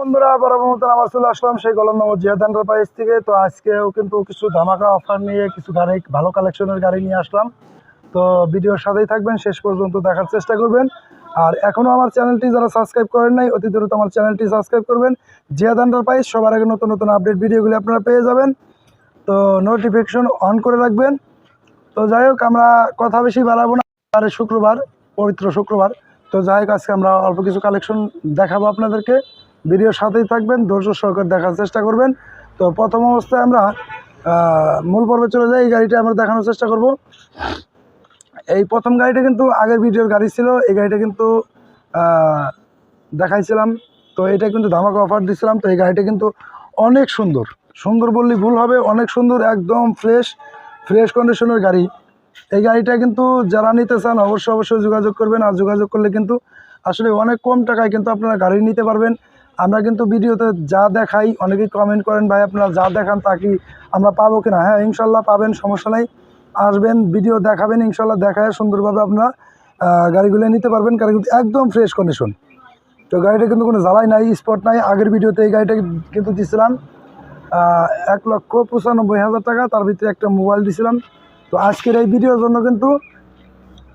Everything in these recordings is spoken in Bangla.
বন্ধুরা বরাবর মতন আবার চলে আসলাম সেই গলন্দামত জিয়াদ এন্টারপ্রাইজ থেকে। তো আজকেও কিন্তু কিছু ধামাকা অফার নিয়ে, কিছু গাড়ি, ভালো কালেকশনের গাড়ি নিয়ে আসলাম। তো ভিডিওর সাথেই থাকবেন, শেষ পর্যন্ত দেখার চেষ্টা করবেন। আর এখনও আমার চ্যানেলটি যারা সাবস্ক্রাইব করেন নাই, অতি দ্রুত আমার চ্যানেলটি সাবস্ক্রাইব করবেন। জিয়াদ এন্টারপ্রাইজ সবার আগে নতুন নতুন আপডেট ভিডিওগুলি আপনারা পেয়ে যাবেন। তো নোটিফিকেশন অন করে রাখবেন। তো যাই হোক, আমরা কথা বেশি বাড়াবো না। আর শুক্রবার, পবিত্র শুক্রবার। তো যাই হোক, আজকে আমরা অল্প কিছু কালেকশন দেখাবো আপনাদেরকে। ভিডিওর সাথেই থাকবেন, ধৈর্য সহকারে দেখার চেষ্টা করবেন। তো প্রথম অবস্থায় আমরা মূল পর্বে চলে যাই, এই গাড়িটা আমরা দেখানোর চেষ্টা করব। এই প্রথম গাড়িটা কিন্তু আগের ভিডিওর গাড়ি ছিল, এই গাড়িটা কিন্তু দেখাইছিলাম। তো এটা কিন্তু ধামাকা অফার দিছিলাম, তো এই গাড়িটা কিন্তু অনেক সুন্দর। সুন্দর বললে ভুল হবে, অনেক সুন্দর, একদম ফ্রেশ ফ্রেশ কন্ডিশনের গাড়ি। এই গাড়িটা কিন্তু যারা নিতে চান, অবশ্যই অবশ্যই যোগাযোগ করবেন। আর যোগাযোগ করলে কিন্তু আসলে অনেক কম টাকায় কিন্তু আপনারা গাড়ি নিতে পারবেন। আমরা কিন্তু ভিডিওতে যা দেখাই, অনেকেই কমেন্ট করেন, ভাই, আপনারা যা দেখান তা কি আমরা পাবো কিনা? হ্যাঁ ইনশাল্লাহ পাবেন, সমস্যা নাই। আসবেন ভিডিও দেখাবেন ইনশাল্লাহ দেখায় সুন্দরভাবে আপনারা গাড়িগুলো নিতে পারবেন গাড়ি কিন্তু একদম ফ্রেশ কন্ডিশন তো গাড়িটা কিন্তু কোনো জ্বালাই নাই স্পট নাই। আগের ভিডিওতে এই গাড়িটা কিন্তু দিছিলাম এক লক্ষ পঁচানব্বই হাজার টাকা, তার ভিতরে একটা মোবাইল দিছিলাম। তো আজকের এই ভিডিওর জন্য কিন্তু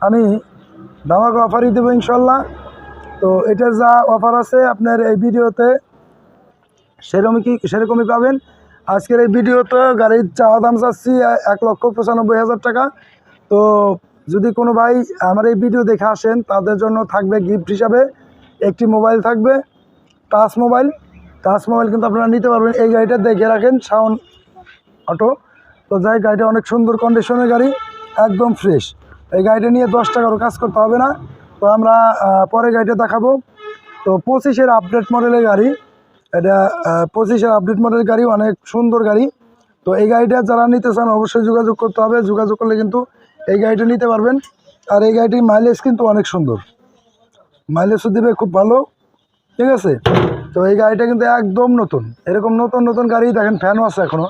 আমি ধামাকা অফারই দেবো ইনশাল্লাহ তো এটার যা অফার আছে আপনার এই ভিডিওতে, সেরকমই কি সেরকমই পাবেন। আজকের এই ভিডিওতে গাড়ির চাওয়া দাম চাচ্ছি এক লক্ষ পঁচানব্বই হাজার টাকা। তো যদি কোনো ভাই আমার এই ভিডিও দেখে আসেন, তাদের জন্য থাকবে গিফট হিসাবে একটি মোবাইল থাকবে টাচ মোবাইল টাচ মোবাইল কিন্তু আপনারা নিতে পারবেন। এই গাড়িটা দেখে রাখেন সাউন্ড অটো তো যাই, গাড়িটা অনেক সুন্দর কন্ডিশনের গাড়ি, একদম ফ্রেশ এই গাড়িটা নিয়ে দশ টাকারও কাজ করতে হবে না। তো আমরা পরে গাড়িটা দেখাবো। তো পঁচিশের আপডেট মডেলের গাড়ি। এটা পঁচিশের আপডেট মডেলের গাড়ি, অনেক সুন্দর গাড়ি। তো এই গাড়িটা যারা নিতে চান, অবশ্যই যোগাযোগ করতে হবে। যোগাযোগ করলে কিন্তু এই গাড়িটা নিতে পারবেন। আর এই গাড়িটির মাইলেজ কিন্তু অনেক সুন্দর। মাইলেজও দিবে খুব ভালো। ঠিক আছে? তো এই গাড়িটা কিন্তু একদম নতুন। এরকম নতুন নতুন গাড়ি, দেখেন ফ্যানও আছে এখনও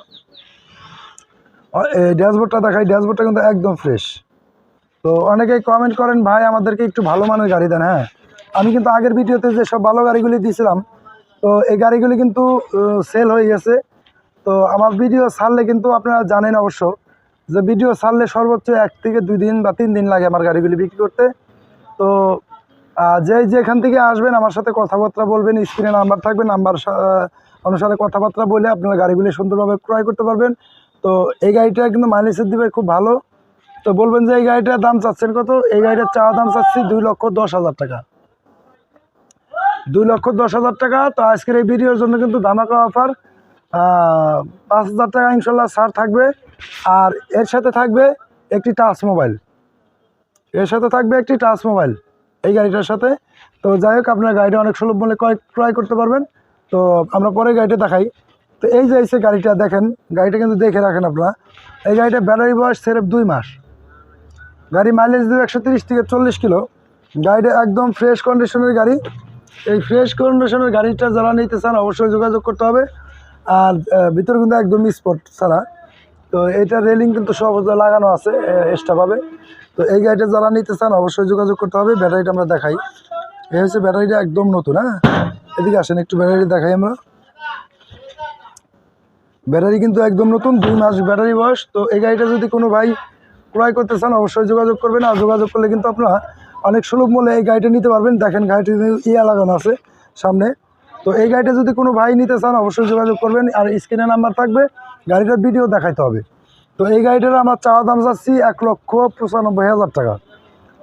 এই ড্যাশবোর্ডটা দেখাই ড্যাশবোর্ডটা কিন্তু একদম ফ্রেশ তো অনেকেই কমেন্ট করেন, ভাই, আমাদেরকে একটু ভালো মানের গাড়ি দেন। হ্যাঁ আমি কিন্তু আগের ভিডিওতে যে সব ভালো গাড়িগুলি দিয়েছিলাম তো এই গাড়িগুলি কিন্তু সেল হয়ে গেছে। তো আমার ভিডিও ছাড়লে কিন্তু আপনারা জানেন অবশ্য যে ভিডিও ছাড়লে সর্বোচ্চ এক থেকে দুই দিন বা তিন দিন লাগে আমার গাড়িগুলি বিক্রি করতে। তো যে যেখান থেকে আসবেন আমার সাথে কথাবার্তা বলবেন স্ক্রিনে নাম্বার থাকবে নাম্বার অনুসারে কথাবার্তা বলে আপনারা গাড়িগুলি সুন্দরভাবে ক্রয় করতে পারবেন। তো এই গাড়িটা কিন্তু মাইলেজের দিবে খুব ভালো। তো বলবেন যে এই গাড়িটার দাম চাচ্ছেন কত? এই গাড়িটার চাওয়া দাম চাচ্ছি দুই লক্ষ দশ হাজার টাকা। দুই লক্ষ দশ হাজার টাকা। তো আজকের এই ভিডিওর জন্য কিন্তু ধামাকা অফার। পাঁচ হাজার টাকা ইনশাল্লাহ ছাড় থাকবে। আর এর সাথে থাকবে একটি টাচ মোবাইল। এর সাথে থাকবে একটি টাচ মোবাইল এই গাড়িটার সাথে। তো যাই হোক, আপনার গাড়িটা অনেক সুলভ মূল্যে ক্রয় করতে পারবেন। তো আমরা পরে গাড়িটা দেখাই। তো এই যে গাড়িটা দেখেন, গাড়িটা কিন্তু দেখে রাখেন আপনারা। এই গাড়িটা ব্যাটারি বয়স সেরেফ দুই মাস। গাড়ি মাইলেজ দেবে একশো থেকে চল্লিশ কিলো। গাড়িটা একদম ফ্রেশ কন্ডিশনের গাড়ি। এই ফ্রেশ কন্ডিশনের গাড়িটা যারা নিতে চান অবশ্যই যোগাযোগ করতে হবে। আর ভিতরে কিন্তু একদম স্পট ছাড়া। তো এটা রেলিং কিন্তু সব লাগানো আছে এক্সট্রাভাবে তো এই গাড়িটা যারা নিতে চান অবশ্যই যোগাযোগ করতে হবে ব্যাটারিটা আমরা দেখাই। এই হচ্ছে ব্যাটারিটা একদম নতুন হ্যাঁ? এদিকে আসেন, একটু ব্যাটারি দেখাই আমরা। ব্যাটারি কিন্তু একদম নতুন, দুই মাস ব্যাটারি বয়স। তো এই গাড়িটা যদি কোনো ভাই ক্রয় করতে চান, অবশ্যই যোগাযোগ করবেন। আর যোগাযোগ করলে কিন্তু আপনারা অনেক সুলভ মূল্যে এই গাড়িটা নিতে পারবেন। দেখেন গাড়িটি ইয়া লাগানো আছে সামনে। তো এই গাড়িটা যদি কোনো ভাই নিতে চান, অবশ্যই যোগাযোগ করবেন। আর স্ক্রিনে নাম্বার থাকবে, গাড়িটার ভিডিও দেখাইতে হবে। তো এই গাড়িটার আমার চাওয়া দাম চাচ্ছি এক লক্ষ পঁচানব্বই হাজার টাকা।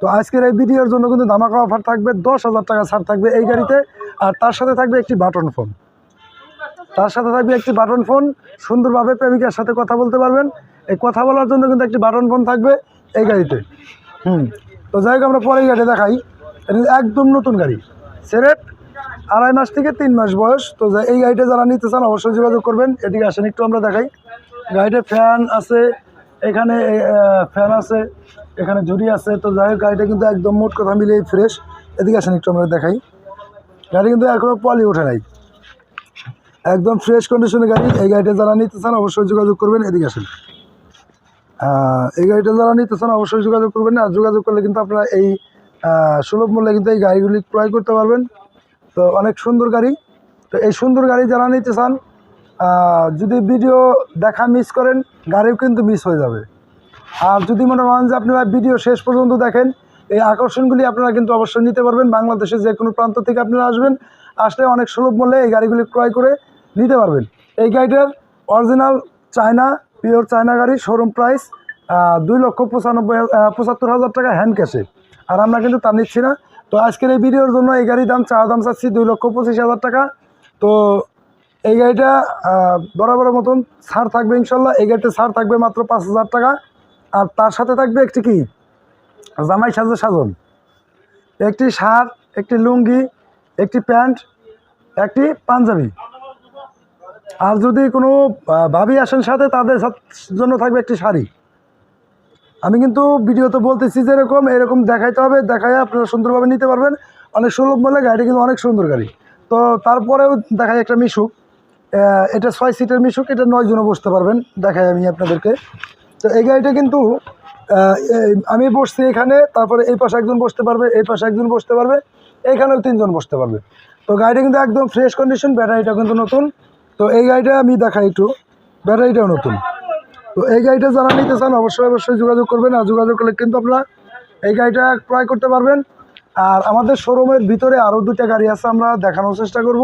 তো আজকের এই ভিডিওর জন্য কিন্তু ধামাকা অফার থাকবে, দশ হাজার টাকা ছাড় থাকবে এই গাড়িতে। আর তার সাথে থাকবে একটি বাটন ফোন। তার সাথে থাকবে একটি বাটন ফোন। সুন্দরভাবে প্রেমিকার সাথে কথা বলতে পারবেন। এই কথা বলার জন্য কিন্তু একটি বাটন ফোন থাকবে এই গাড়িতে। হুম। তো যাই হোক, আমরা পরেই গাড়ি দেখাই। একদম নতুন গাড়ি। সেরেট আড়াই মাস থেকে তিন মাস বয়স। তো এই গাড়িটা যারা নিতে চান অবশ্যই যোগাযোগ করবেন। এদিকে আসেন, একটু আমরা দেখাই। গাড়িতে ফ্যান আছে, এখানে ফ্যান আছে, এখানে ঝুড়ি আছে। তো যাই হোক, গাড়িটা কিন্তু একদম মোট কথা মিলিয়ে ফ্রেশ এদিকে আসেন, একটু আমরা দেখাই। গাড়ি কিন্তু এখনও পলি ওঠে নাই। একদম ফ্রেশ কন্ডিশনের গাড়ি। এই গাড়িটা যারা নিতে চান অবশ্যই যোগাযোগ করবেন। এদিকে আসেন। এই গাড়িটা যারা নিতে চান অবশ্যই যোগাযোগ করবেন আর যোগাযোগ করলে কিন্তু আপনারা এই সুলভ মূল্যে কিন্তু এই গাড়িগুলি ক্রয় করতে পারবেন। তো অনেক সুন্দর গাড়ি। তো এই সুন্দর গাড়ি যারা নিতে চান যদি ভিডিও দেখা মিস করেন, গাড়িও কিন্তু মিস হয়ে যাবে। আর যদি মনে করেন যে আপনারা ভিডিও শেষ পর্যন্ত দেখেন, এই আকর্ষণগুলি আপনারা কিন্তু অবশ্যই নিতে পারবেন। বাংলাদেশের যে কোনো প্রান্ত থেকে আপনারা আসবেন, আসলে অনেক সুলভ মূল্যে এই গাড়িগুলি ক্রয় করে নিতে পারবেন। এই গাড়িটার অরিজিনাল চায়না পিওর চায়না গাড়ি শোরুম প্রাইস দুই লক্ষ পঁচানব্বই পঁচাত্তর হাজার টাকা হ্যান্ড ক্যাশে আর আমরা কিন্তু তা নিচ্ছি না। তো আজকের এই ভিডিওর জন্য এই গাড়ির দাম চা দাম চাচ্ছি দুই লক্ষ পঁচিশ হাজার টাকা। তো এই গাড়িটা আহ, বরাবরের মতন ছাড় থাকবে ইনশাল্লাহ। এই গাড়িতে ছাড় থাকবে মাত্র পাঁচ হাজার টাকা। আর তার সাথে থাকবে একটি কি? জামাই সাজে সাজন। একটি শার্ট একটি লুঙ্গি একটি প্যান্ট একটি পাঞ্জাবি। আর যদি কোনো ভাবি আসেন সাথে, তাদের জন্য থাকবে একটি শাড়ি। আমি কিন্তু ভিডিওতে বলতেছি যে এরকম দেখাইতে হবে দেখায় আপনারা সুন্দরভাবে নিতে পারবেন। অনেক সুলভ মূল্যে গাড়িটি কিন্তু অনেক সুন্দর গাড়ি। তো তারপরেও দেখাই একটা মিশুক। এটা ছয় সিটের মিশুক, এটা নয় জনে বসতে পারবেন, দেখাই আমি আপনাদেরকে। তো এই গাড়িটা কিন্তু আমি বসছি এখানে, তারপরে এই পাশে একজন বসতে পারবে, এই পাশে একজন বসতে পারবে, এখানেও তিনজন বসতে পারবে। তো গাড়িটা কিন্তু একদম ফ্রেশ কন্ডিশন ব্যাটারিটা কিন্তু নতুন। তো এই গাড়িটা আমি দেখাই একটু। ব্যাটারিটাও নতুন। তো এই গাড়িটা যারা নিতে চান অবশ্যই অবশ্যই যোগাযোগ করবেন আর যোগাযোগ করলে কিন্তু আপনারা এই গাড়িটা ক্রয় করতে পারবেন। আর আমাদের শোরুমের ভিতরে আরও দুটা গাড়ি আছে আমরা দেখানোর চেষ্টা করব।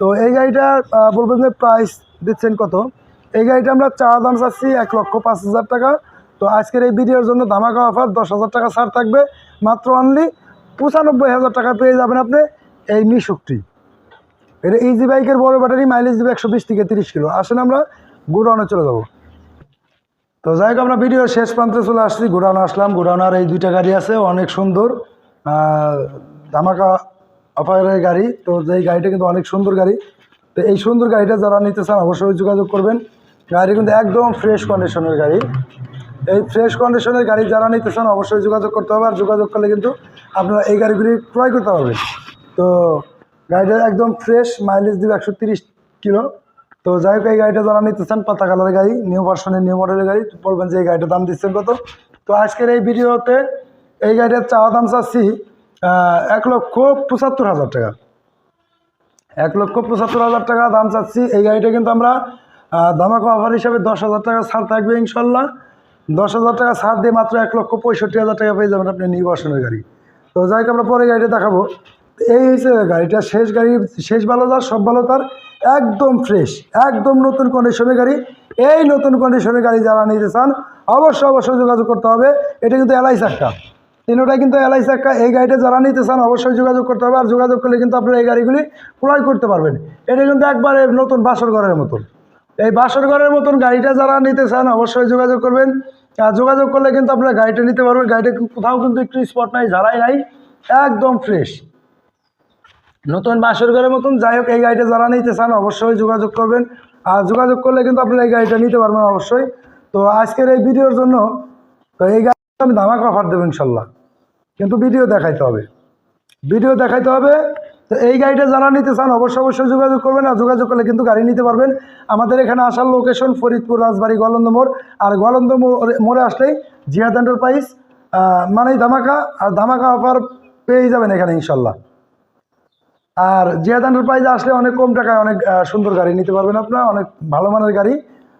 তো এই গাড়িটা আহ, বলবেন যে প্রাইস দিচ্ছেন কত? এই গাড়িটা আমরা চা দাম চাচ্ছি এক লক্ষ পাঁচ হাজার টাকা। তো আজকের এই ভিডিওর জন্য ধামাকা অফার দশ হাজার টাকা ছাড় থাকবে। মাত্র অনলি পঁচানব্বই হাজার টাকা পেয়ে যাবেন আপনি এই মিশুকটি। এটা ইজি বাইকের বড় ব্যাটারি মাইলেজ দেবে একশো বিশ থেকে তিরিশ কিলো। আসেন আমরা গুডাউনে চলে যাব। তো যাই হোক, আমরা ভিডিওর শেষ প্রান্তে চলে আসছি। গোডাউনে আসলাম। গোডাউনার এই দুইটা গাড়ি আছে, অনেক সুন্দর। ধামাকা অফারের গাড়ি। তো যেই গাড়িটা কিন্তু অনেক সুন্দর গাড়ি। তো এই সুন্দর গাড়িটা যারা নিতে চান, অবশ্যই যোগাযোগ করবেন। গাড়ি কিন্তু একদম ফ্রেশ কন্ডিশনের গাড়ি। এই ফ্রেশ কন্ডিশনের গাড়ি যারা নিতে চান, অবশ্যই যোগাযোগ করতে হবে। আর যোগাযোগ করলে কিন্তু আপনারা এই গাড়িগুলি ক্রয় করতে পারবেন। তো গাড়িটা একদম ফ্রেশ মাইলেজ দিবে একশো কিলো। তো যাই হোক, এই গাড়িটা যারা নিতে চান, পাতা কালারের গাড়ি নিউ ভার্সনের নিউ মডেলের গাড়ি, বলবেন যে এই গাড়িটার দাম দিচ্ছেন কত। তো আজকের এই ভিডিওতে এই গাড়িটার চাওয়া দাম চাচ্ছি এক লক্ষ পঁচাত্তর হাজার টাকা। এক লক্ষ পঁচাত্তর হাজার টাকা দাম চাচ্ছি। এই গাড়িটা কিন্তু আমরা ধামাকা অফার হিসাবে দশ হাজার টাকা ছাড় থাকবে ইনশাল্লাহ। দশ হাজার টাকা ছাড় দিয়ে মাত্র এক লক্ষ পঁয়ষট্টি হাজার টাকা পেয়ে যাবেন আপনি নিউ ভার্সনের গাড়ি। তো যাই হোক, আমরা পরে গাড়িটা দেখাবো। এই হিসেবে গাড়িটা, শেষ গাড়ি, শেষ ভালো তার সব ভালো তার, একদম ফ্রেশ একদম নতুন কন্ডিশনের গাড়ি। এই নতুন কন্ডিশনের গাড়ি যারা নিতে চান, অবশ্যই অবশ্যই যোগাযোগ করতে হবে। এটা কিন্তু এলআই চাক্কা তিনোটাই কিন্তু এলআই চাক্কা এই গাড়িটা যারা নিতে চান, অবশ্যই যোগাযোগ করতে হবে। আর যোগাযোগ করলে কিন্তু আপনারা এই গাড়িগুলি ক্রয় করতে পারবেন। এটা কিন্তু একবারে নতুন বাসর ঘরের মতন। এই বাসর ঘরের মতন গাড়িটা যারা নিতে চান, অবশ্যই যোগাযোগ করবেন। আর যোগাযোগ করলে কিন্তু আপনারা গাড়িটা নিতে পারবেন। গাড়িটা কোথাও কিন্তু একটু স্পট নাই, ঝালাই নাই। একদম ফ্রেশ নতুন বাসর ঘরের মতন, যাই হোক, এই গাড়িটা যারা নিতে চান অবশ্যই যোগাযোগ করবেন। আর যোগাযোগ করলে কিন্তু আপনারা এই গাড়িটা নিতে পারবেন অবশ্যই। তো আজকের এই ভিডিওর জন্য তো এই গাড়িটা আমি ধামাকা অফার দেবো ইনশাল্লাহ। কিন্তু ভিডিও দেখাইতে হবে। ভিডিও দেখাইতে হবে। তো এই গাড়িটা যারা নিতে চান অবশ্যই অবশ্যই যোগাযোগ করবেন আর যোগাযোগ করলে কিন্তু গাড়ি নিতে পারবেন। আমাদের এখানে আসার লোকেশন ফরিদপুর, রাজবাড়ি গোয়ালন্দ মোড়। আর গোয়ালন্দ মোড়ে- আসলেই জিহাদ এন্টারপ্রাইজ মানেই ধামাকা। আর ধামাকা অফার পেয়ে যাবেন এখানে ইনশাল্লাহ। আর জিয়াদ এন্টারপ্রাইজে আসলে অনেক কম টাকায় অনেক সুন্দর গাড়ি নিতে পারবেন আপনারা, অনেক ভালো মানের গাড়ি।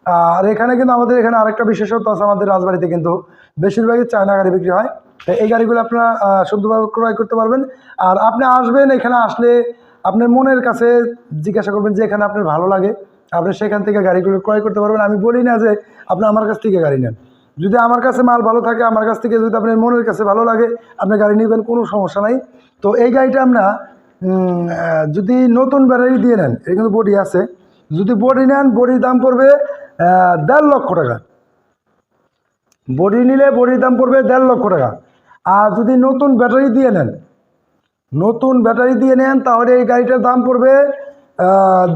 আর এখানে কিন্তু আমাদের এখানে আরেকটা বিশেষত্ব আছে, আমাদের রাজবাড়িতে কিন্তু বেশিরভাগই চায়না গাড়ি বিক্রি হয়। এই গাড়িগুলো আপনারা সুন্দরভাবে ক্রয় করতে পারবেন। আর আপনি আসবেন এখানে আসলে আপনার মনের কাছে জিজ্ঞাসা করবেন যে এখানে আপনার ভালো লাগে, আপনি সেখান থেকে গাড়িগুলো ক্রয় করতে পারবেন। আমি বলি না যে আপনি আমার কাছ থেকে গাড়ি নেন। যদি আমার কাছে মাল ভালো থাকে, আমার কাছ থেকে যদি আপনার মনের কাছে ভালো লাগে, আপনি গাড়ি নেবেন, কোনো সমস্যা নাই। তো এই গাড়িটা আমরা যদি নতুন ব্যাটারি দিয়ে নেন এটা কিন্তু বডি আছে। যদি বডি নেন, বডির দাম পড়বে দেড় লক্ষ টাকা। বডি নিলে বডির দাম পড়বে দেড় লক্ষ টাকা। আর যদি নতুন ব্যাটারি দিয়ে নেন, নতুন ব্যাটারি দিয়ে নেন, তাহলে এই গাড়িটার দাম পড়বে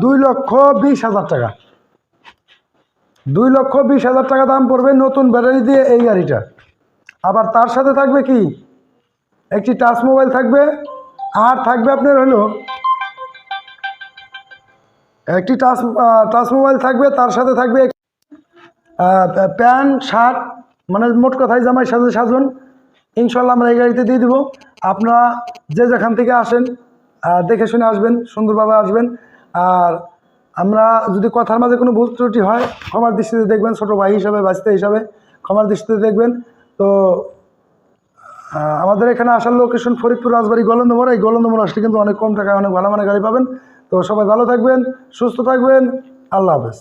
দুই লক্ষ বিশ হাজার টাকা। দুই লক্ষ বিশ হাজার টাকা দাম পড়বে নতুন ব্যাটারি দিয়ে এই গাড়িটা। আবার তার সাথে থাকবে কি? একটি টাচ মোবাইল থাকবে আর থাকবে আপনার হলো একটি টাচ টাচ মোবাইল থাকবে, তার সাথে থাকবে প্যান্ট, শার্ট মানে মোট কথায় জামাই সাজে সাজুন। ইনশাল্লাহ আমরা এই গাড়িতে দিয়ে দিব। আপনারা যে যেখান থেকে আসেন দেখে শুনে আসবেন, সুন্দরভাবে আসবেন। আর আমরা যদি কথার মাঝে কোনো ভুল ত্রুটি হয়, ক্ষমার দৃষ্টিতে দেখবেন, ছোটো ভাই হিসাবে বাঁচতে হিসাবে ক্ষমার দৃষ্টিতে দেখবেন। তো আমাদের এখানে আসার লোকেশন ফরিদপুর, রাজবাড়ি, গোলন্দমোড়। এই গোলন্দমোড় আসলে কিন্তু অনেক কম টাকায় অনেক ভালো মানে গাড়ি পাবেন। তো সবাই ভালো থাকবেন, সুস্থ থাকবেন। আল্লাহ হাফেজ।